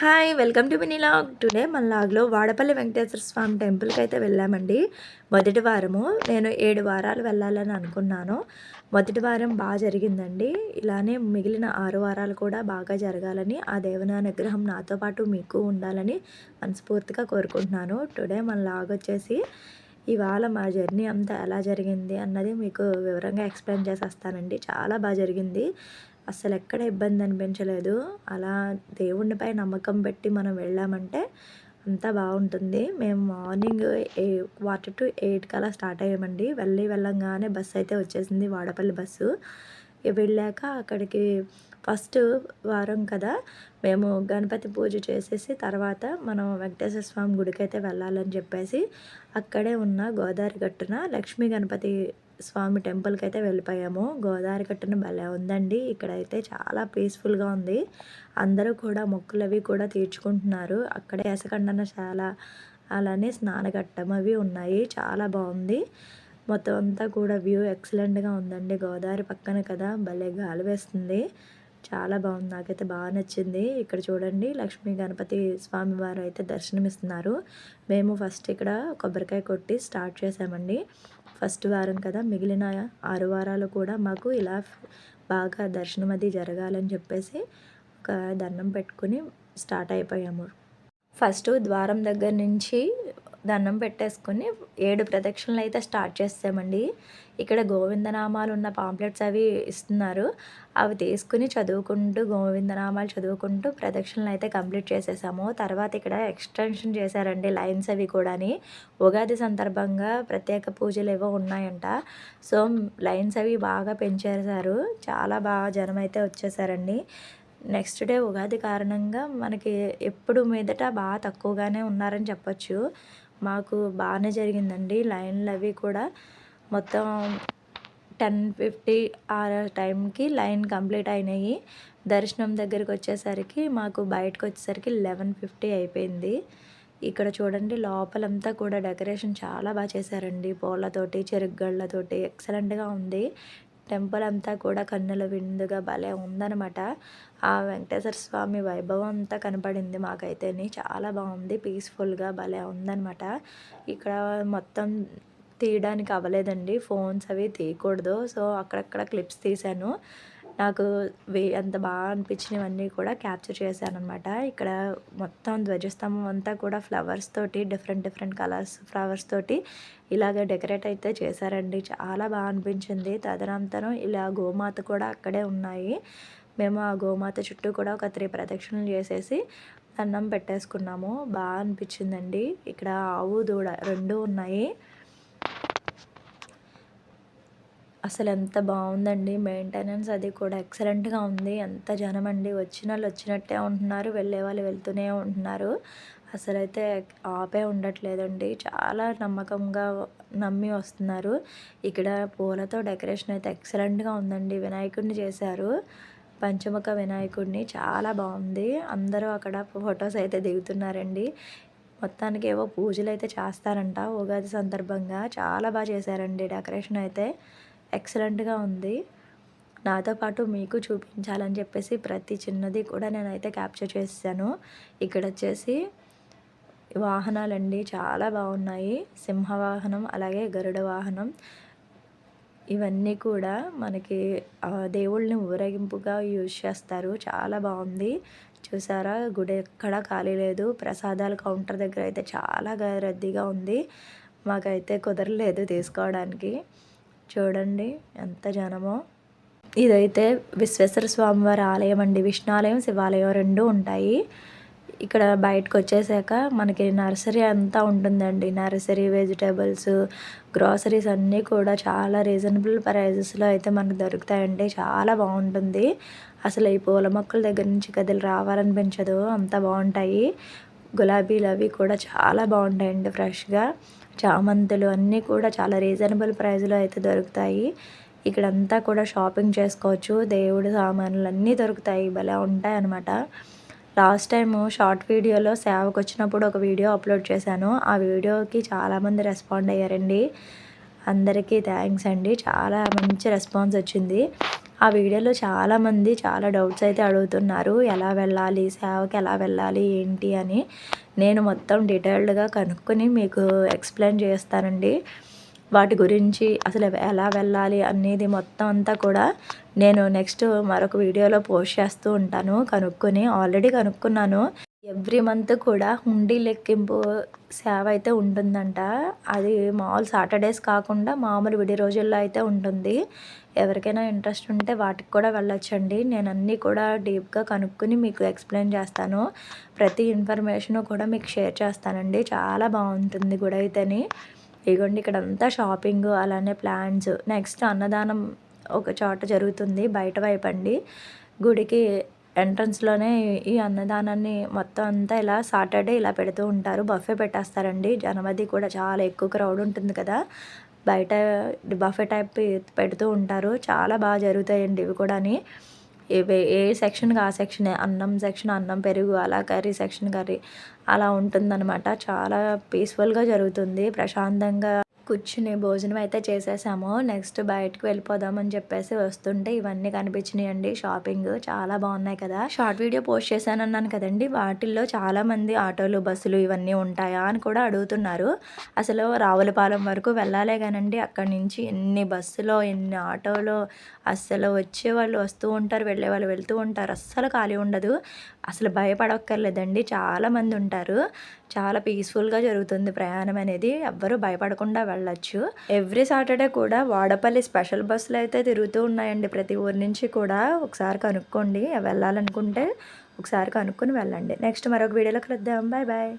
Hi welcome to mini vlog today మన లాగ్లో వాడపల్లి వెంకటేశ్వర స్వామి టెంపుల్కి అయితే వెళ్ళామండి. మొదటి వారము. నేను ఏడు వారాలు వెళ్ళాలని అనుకున్నాను. మొదటి వారం బాగా జరిగిందండి. ఇలానే మిగిలిన ఆరు వారాలు కూడా బాగా జరగాలని ఆ దేవుని అనుగ్రహం నాతో పాటు మీకు ఉండాలని మనస్ఫూర్తిగా కోరుకుంటున్నాను. టుడే మన లాగ్ వచ్చేసి ఇవాళ మా జర్నీ అంతా ఎలా జరిగింది అన్నది మీకు వివరంగా ఎక్స్ప్లెయిన్ చేసేస్తానండి. చాలా బాగా జరిగింది. అసలు ఎక్కడ ఇబ్బంది అనిపించలేదు. అలా దేవుడిపై నమ్మకం పెట్టి మనం వెళ్ళామంటే అంతా బాగుంటుంది. మేము morning a quarter to eight కల్లా స్టార్ట్ అయ్యామండి. వెళ్ళి వెళ్ళంగానే బస్సు అయితే వచ్చేసింది వాడపల్లి బస్సు. వెళ్ళాక అక్కడికి ఫస్ట్ వారం కదా మేము గణపతి పూజ చేసేసి తర్వాత మనం వెంకటేశ్వర స్వామి గుడికి అయితే వెళ్ళాలని చెప్పేసి అక్కడే ఉన్న గోదావరి గట్టున లక్ష్మీ గణపతి స్వామి టెంపుల్కి అయితే వెళ్ళిపోయాము. గోదావరి కట్టున భలే ఉందండి. ఇక్కడైతే చాలా పీస్ఫుల్గా ఉంది. అందరూ కూడా మొక్కులు అవి కూడా తీర్చుకుంటున్నారు. అక్కడే ఎసకండన చాలా అలానే స్నానఘట్టం అవి ఉన్నాయి. చాలా బాగుంది. మొత్తం అంతా కూడా వ్యూ ఎక్సలెంట్గా ఉందండి. గోదావరి పక్కన కదా భలే గాలి వేస్తుంది. చాలా బాగుంది. నాకైతే బాగా నచ్చింది. ఇక్కడ చూడండి లక్ష్మీ గణపతి స్వామి వారు అయితే దర్శనమిస్తున్నారు. మేము ఫస్ట్ ఇక్కడ కొబ్బరికాయ కొట్టి స్టార్ట్ చేసామండి. ఫస్ట్ వారం కదా మిగిలిన ఆరు వారాలు కూడా మాకు ఇలా బాగా దర్శనం అది జరగాలని చెప్పేసి ఒక దండం పెట్టుకుని స్టార్ట్ అయిపోయాము. ఫస్ట్ ద్వారం దగ్గర నుంచి దండం పెట్టేసుకొని ఏడు ప్రదక్షిణలు అయితే స్టార్ట్ చేస్తామండి. ఇక్కడ గోవిందనామాలు ఉన్న పాంప్లెట్స్ అవి ఇస్తున్నారు. అవి తీసుకుని చదువుకుంటూ గోవిందనామాలు చదువుకుంటూ ప్రదక్షిణలు అయితే కంప్లీట్ చేసేసాము. తర్వాత ఇక్కడ ఎక్స్టెన్షన్ చేశారండి లైన్స్ అవి కూడాని. ఉగాది సందర్భంగా ప్రత్యేక పూజలు ఏవో ఉన్నాయంట. సో లైన్స్ అవి బాగా పెంచేశారు. చాలా బాగా జనం అయితే వచ్చేసారండి. నెక్స్ట్ డే ఉగాది కారణంగా మనకి ఎప్పుడు మీదట బాగా తక్కువగానే ఉన్నారని చెప్పచ్చు. మాకు బాగానే జరిగిందండి. లైన్లు అవి కూడా మొత్తం టెన్ ఫిఫ్టీ ఆ టైంకి లైన్ కంప్లీట్ అయినాయి. దర్శనం దగ్గరికి వచ్చేసరికి మాకు బయటకు వచ్చేసరికి లెవెన్ ఫిఫ్టీ అయిపోయింది. ఇక్కడ చూడండి లోపలంతా కూడా డెకరేషన్ చాలా బాగా చేశారండి. పూలతోటి చెరుగ్గళ్ళతోటి ఎక్సలెంట్గా ఉంది. టెంపుల్ అంతా కూడా కన్నుల విందుగా భలే ఉందనమాట ఆ వెంకటేశ్వర స్వామి వైభవం అంతా కనపడింది మాకైతేని. చాలా బాగుంది పీస్ఫుల్గా భలే ఉందనమాట ఇక్కడ మొత్తం తీయడానికి అవ్వలేదండి ఫోన్స్ అవి తీయకూడదు. సో అక్కడక్కడ క్లిప్స్ తీశాను. నాకు వే అంత బాగా అనిపించినవన్నీ కూడా క్యాప్చర్ చేశాను అనమాట ఇక్కడ మొత్తం ధ్వజస్తంభం అంతా కూడా ఫ్లవర్స్ తోటి డిఫరెంట్ డిఫరెంట్ కలర్స్ ఫ్లవర్స్ తోటి ఇలాగ డెకరేట్ అయితే చేశారండి. చాలా బాగా అనిపించింది. తదనంతరం ఇలా గోమాత కూడా అక్కడే ఉన్నాయి. మేము ఆ గోమాత చుట్టూ కూడా ఒక త్రీ ప్రదక్షిణలు చేసేసి అన్నం పెట్టేసుకున్నాము. బాగా అనిపించిందండి. ఇక్కడ ఆవు దూడ రెండు ఉన్నాయి. అసలు ఎంత బాగుందండి మెయింటెనెన్స్ అది కూడా. ఎక్సలెంట్గా ఉంది. ఎంత జనం అండి వచ్చిన వాళ్ళు వచ్చినట్టే ఉంటున్నారు. వెళ్ళే వాళ్ళు వెళ్తూనే ఉంటున్నారు. అసలైతే ఆపే ఉండట్లేదండి. చాలా నమ్మకంగా నమ్మి వస్తున్నారు. ఇక్కడ పూలతో డెకరేషన్ అయితే ఎక్సలెంట్గా ఉందండి. వినాయకుడిని చేశారు. పంచముఖ వినాయకుడిని. చాలా బాగుంది అందరూ అక్కడ ఫొటోస్ అయితే దిగుతున్నారండి. మొత్తానికి ఏవో పూజలు అయితే చేస్తారంట. ఉగాది సందర్భంగా చాలా బాగా చేశారండి డెకరేషన్ అయితే. ఎక్సలెంట్గా ఉంది. నాతో పాటు మీకు చూపించాలని చెప్పేసి ప్రతి చిన్నది కూడా నేనైతే క్యాప్చర్ చేశాను. ఇక్కడ వచ్చేసి వాహనాలండి చాలా బాగున్నాయి. సింహవాహనం అలాగే గరుడ వాహనం. ఇవన్నీ కూడా మనకి దేవుళ్ళని ఊరేగింపుగా యూజ్ చేస్తారు. చాలా బాగుంది. చూసారా? గుడి ఎక్కడ ఖాళీ లేదు. ప్రసాదాల కౌంటర్ దగ్గర అయితే చాలా రద్దీగా ఉంది. మాకైతే కుదరలేదు తీసుకోవడానికి. చూడండి ఎంత జనమో. ఇదైతే విశ్వేశ్వర స్వామివారి ఆలయం అండి. విష్ణాలయం శివాలయం రెండు ఉంటాయి. ఇక్కడ బయటకు వచ్చేసాక మనకి నర్సరీ అంతా ఉంటుందండి. నర్సరీ వెజిటేబుల్స్ గ్రాసరీస్ అన్నీ కూడా చాలా రీజనబుల్ ప్రైజెస్లో అయితే మనకు దొరుకుతాయండి. చాలా బాగుంటుంది. అసలు ఈ పూల మొక్కల దగ్గర నుంచి కదిలి రావాలనిపించదు. అంత బాగుంటాయి. గులాబీలు అవి కూడా చాలా బాగుంటాయండి ఫ్రెష్గా. చామంతులు అన్నీ కూడా చాలా రీజనబుల్ ప్రైస్లో అయితే దొరుకుతాయి. ఇక్కడంతా కూడా షాపింగ్ చేసుకోవచ్చు. దేవుడి సామాన్లు అన్నీ దొరుకుతాయి. భలే ఉంటాయి అనమాట లాస్ట్ టైం షార్ట్ వీడియోలో సేవకు వచ్చినప్పుడు ఒక వీడియో అప్లోడ్ చేశాను. ఆ వీడియోకి చాలామంది రెస్పాండ్ అయ్యారండి. అందరికీ థ్యాంక్స్ అండి. చాలా మంచి రెస్పాన్స్ వచ్చింది. ఆ వీడియోలో చాలామంది చాలా డౌట్స్ అయితే అడుగుతున్నారు. ఎలా వెళ్ళాలి? సేవకి ఎలా వెళ్ళాలి? ఏంటి అని. నేను మొత్తం డీటెయిల్డ్గా కనుక్కొని మీకు ఎక్స్ప్లెయిన్ చేస్తానండి. వాటి గురించి అసలు ఎలా వెళ్ళాలి అనేది మొత్తం అంతా కూడా నేను నెక్స్ట్ మరొక వీడియోలో పోస్ట్ చేస్తూ ఉంటాను. కనుక్కొని ఆల్రెడీ కనుక్కున్నాను. ఎవ్రీ మంత్ కూడా హుండీ లెక్కింపు సేవ అయితే ఉంటుందంట. అది మామూలు సాటర్డేస్ కాకుండా మామూలు విడి రోజుల్లో అయితే ఉంటుంది. ఎవరికైనా ఇంట్రెస్ట్ ఉంటే వాటికి కూడా వెళ్ళొచ్చండి. నేను అన్నీ కూడా డీప్గా కనుక్కొని మీకు ఎక్స్ప్లెయిన్ చేస్తాను. ప్రతి ఇన్ఫర్మేషన్ కూడా మీకు షేర్ చేస్తానండి. చాలా బాగుంటుంది కూడా అయితేని. ఇగోండి ఇక్కడ అంతా షాపింగ్ అలానే ప్లాన్స్. నెక్స్ట్ అన్నదానం ఒక చోట జరుగుతుంది బయట వైపు అండి గుడికి ఎంట్రన్స్లోనే ఈ అన్నదానాన్ని మొత్తం అంతా ఇలా సాటర్డే ఇలా పెడుతూ ఉంటారు. బఫే పెట్టేస్తారండి. జనమది కూడా చాలా ఎక్కువ క్రౌడ్ ఉంటుంది కదా. బయట బఫే టైప్ పెడుతూ ఉంటారు. చాలా బాగా జరుగుతాయండి ఇవి కూడాని. ఇవి ఏ సెక్షన్కి ఆ సెక్షనే అన్నం సెక్షన్ అన్నం పెరుగు అలా కర్రీ సెక్షన్ కర్రీ అలా ఉంటుందన్నమాట. చాలా పీస్ఫుల్గా జరుగుతుంది. ప్రశాంతంగా కూర్చుని భోజనం అయితే చేసేసాము. నెక్స్ట్ బయటకు వెళ్ళిపోదామని చెప్పేసి వస్తుంటే ఇవన్నీ కనిపించినాయి అండి షాపింగ్ చాలా బాగున్నాయి కదా. షార్ట్ వీడియో పోస్ట్ చేశాను అన్నాను కదండి. వాటిల్లో చాలా మంది ఆటోలు బస్సులు ఇవన్నీ ఉంటాయా అని కూడా అడుగుతున్నారు. అసలు రావులపాలెం వరకు వెళ్ళాలే కానండి. అక్కడి నుంచి ఎన్ని బస్సులో ఎన్ని ఆటోలో అస్సలు వచ్చే వాళ్ళు వస్తూ ఉంటారు వెళ్ళే వాళ్ళు వెళ్తూ ఉంటారు. అస్సలు ఖాళీ ఉండదు. అసలు భయపడక్కర్లేదండి. చాలామంది ఉంటారు. చాలా పీస్ఫుల్గా జరుగుతుంది ప్రయాణం అనేది. ఎవ్వరూ భయపడకుండా వెళ్ళొచ్చు. ఎవ్రీ సాటర్డే కూడా వాడపల్లి స్పెషల్ బస్సులు అయితే తిరుగుతూ ఉన్నాయండి. ప్రతి ఊరి నుంచి కూడా ఒకసారి కనుక్కోండి. వెళ్ళాలనుకుంటే ఒకసారి కనుక్కొని వెళ్ళండి. నెక్స్ట్ మరొక వీడియోలో కలుద్దాం. Bye bye